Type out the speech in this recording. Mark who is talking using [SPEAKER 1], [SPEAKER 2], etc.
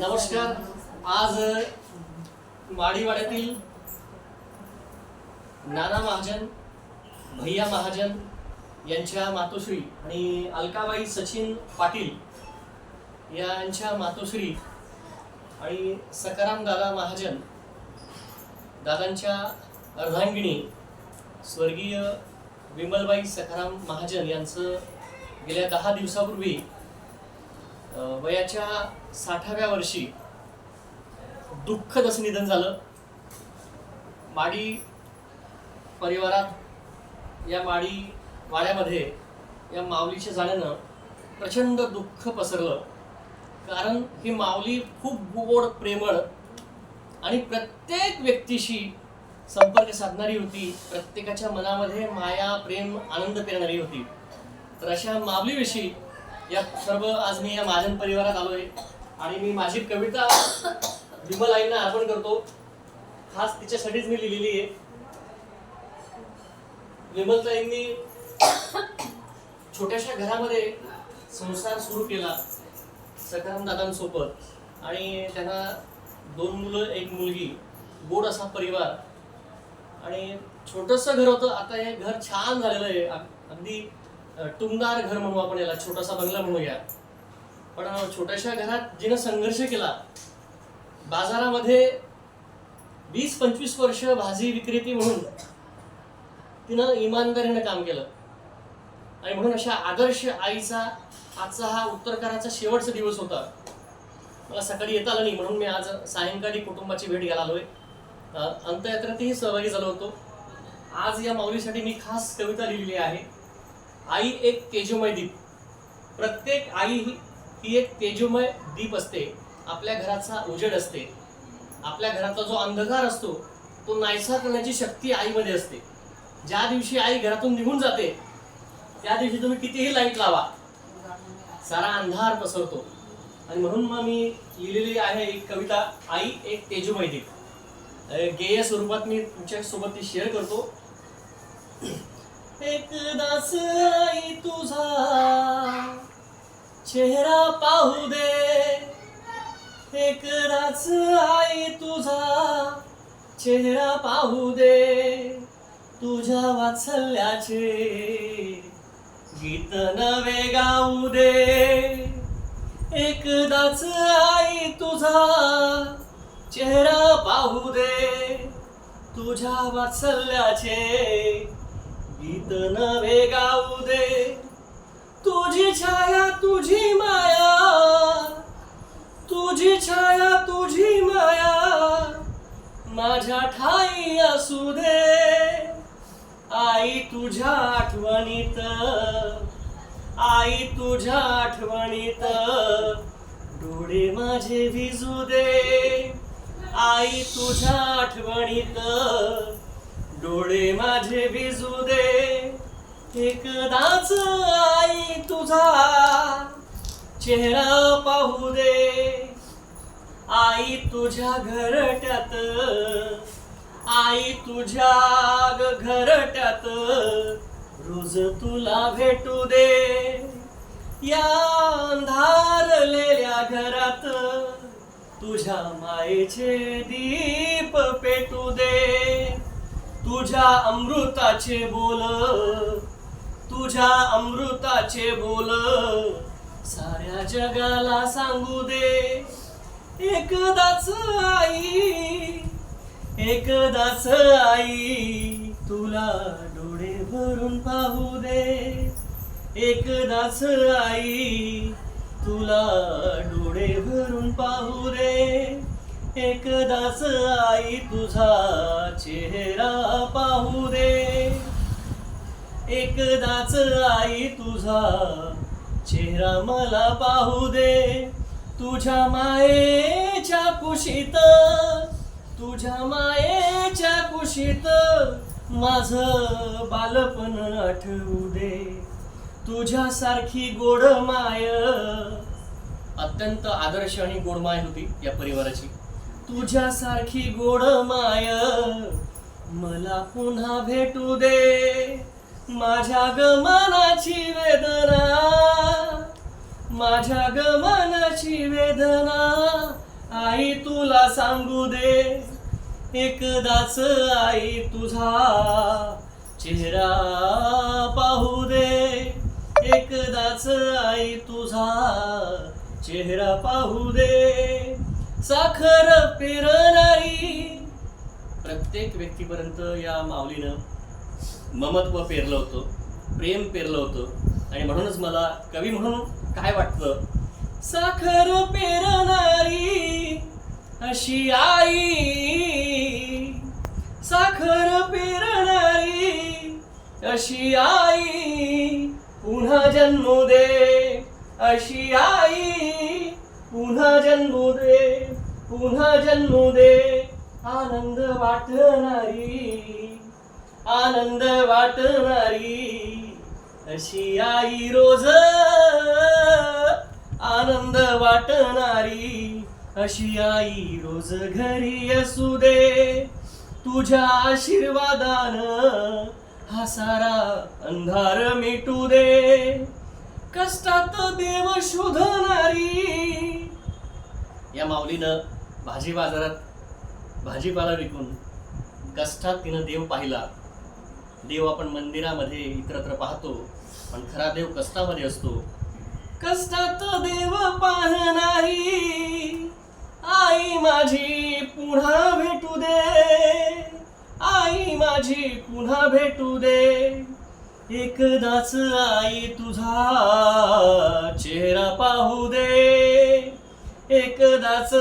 [SPEAKER 1] नमस्कार. आज माडीवाड्यातील नाना महाजन भैया महाजन यांच्या मातोश्री आणि अलकाबाई सचिन पाटील यांच्या मातोश्री आणि सकाराम दादा महाजन दादांच्या अर्धांगिणी स्वर्गीय विमलबाई सखाराम महाजन यांचं गेल्या दहा दिवसापूर्वी वयाच्या साठाव्या वर्षी दुःखद असं निधन झालं. माडी परिवारात या माडी वाड्यामध्ये या माऊलीच्या जाण्यानं प्रचंड दुःख पसरलं. कारण ही माऊली खूप गोड प्रेमळ आणि प्रत्येक व्यक्तीशी संपर्क साधणारी होती. प्रत्येकाच्या मनामध्ये माया प्रेम आनंद पेरणारी होती. तर अशा माऊलीविषयी या सर्व आज मी या महाजन परिवारात आलोय. आणि मी माझी कविता विमल आईंना अर्पण करतो. खास तिच्यासाठीच मी लिहिलेली आहे. विमलताईंनी छोट्याशा घरामध्ये संसार सुरू केला सखाराम दादांसोबत. आणि त्यांना दोन मुलं एक मुलगी गोड असा परिवार. आणि छोटंसं घर होतं. आता हे घर छान झालेलं आहे. अगदी टुमदार घर म्हणू आपण याला छोटासा बंगला म्हणूया पण छोट्याशा घरात जिनं संघर्ष केला बाजारामध्ये वीस पंचवीस वर्ष भाजी विक्रेती म्हणून तिनं इमानदारीनं काम केलं. आणि म्हणून अशा आदर्श आईचा आजचा हा उत्तरकाराचा शेवटचा दिवस होता. मला सकाळी येता आलं नाही म्हणून मी आज सायंकाळी कुटुंबाची भेट घ्यायला आलोय. अंतयात्रातही सहभागी झालो होतो. आज या माऊलीसाठी मी खास कविता लिहिलेली आहे. आई एक तेजोमय दीप. प्रत्येक आई ही ही एक तेजोमय दीप असते. आपल्या घराचा उजेड असते. आपल्या घरातला जो अंधकार असतो तो नाहीसा करण्याची शक्ती आईमध्ये असते. ज्या दिवशी आई घरातून निघून जाते त्या दिवशी तुम्ही कितीही लाइट लावा. सारा अंधार पसरतो. आणि म्हणून मग मी लिहिलेली आहे एक कविता आई एक तेजोमय दीप. गेय स्वरूपात मी तुमच्यासोबत ती शेअर करतो. एकदाच आई तुझा. चेहरा पाहू दे. एकदाच आई तुझा. चेहरा पाहू दे. तुझ्या वाचल्याचे गीत नवे गाऊ दे. एकदाच आई तुझा. चेहरा पाहू दे. तुझ्या वाचल्याचे गीत नवे गाऊ दे. तुझी छाया तुझी माया. तुझी छाया तुझी माया. माझ्या ठाई असू दे. आई तुझ्या आठवणीत. आई तुझ्या आठवणीत. डोळे माझे भिजू दे. आई तुझ्या आठवणीत. डोळे माझे भिजू दे. एकदाच आई तुझा चेहरा पाहू दे. आई तुझ्या घरट्यात आई तुझ्या ग घरट्यात रोज तुला भेटू दे. या अंधारलेल्या घरात तुझ्या मायेचे दीप पेटू दे. तुझ्या अमृताचे बोल तुझ्या अमृताचे बोल. साऱ्या जगाला सांगू दे एकदाच आई एकदाच आई. तुला डोळे भरून पाहू दे एकदाच आई. तुला डोळे भरून पाहू दे एकदाच आई तुझा चेहरा पाहू दे. एकदाच आई तुझा चेहरा मला पाहू दे. तुझ्या मायेच्या कुशीत तुझ्या मायेच्या कुशीत माझ बालपण आठवू दे. तुझ्यासारखी गोड माय अत्यंत आदर्श आणि गोड माय होती या परिवाराची. तुझ्यासारखी गोड माय मला पुन्हा भेटू दे. माझ्या गमनाची वेदना माझ्या गमनाची वेदना आई तुला सांगू दे. एकदाच आई तुझा चेहरा पाहू दे. एकदाच आई तुझा चेहरा पाहू दे. साखर पेरणारी. प्रत्येक व्यक्तीपर्यंत या माऊलीनं ममत्व पेरलं होतं प्रेम पेरलं होतं. आणि म्हणूनच मला कवी म्हणून काय वाटतं? साखर पेरणारी अशी आई. साखर पेरणारी अशी आई. पुन्हा जन्मू दे अशी आई. पुन्हा जन्मू दे पुन्हा जन्मू दे आनंद वाटणारी आनंद वाटणारी अशी आई रोज आनंद वाटणारी अशी आई रोज घरी असू दे. तुझ्या आशीर्वादानं हा सारा अंधार मिटू दे. कष्टात देव शोधणारी या माऊलीनं भाजी बाजारात भाजीपाला विकून कष्टात तिनं देव पाहिला. देव आपण मंदिरामध्ये इतरत्र पाहतो पण खरा देव कष्टामध्ये असतो. कष्टात देव पाहणारी आई माझी पुन्हा भेटू दे. आई माझी पुन्हा भेटू दे. एकदाच आई तुझा चेहरा पाहू दे. एकदाच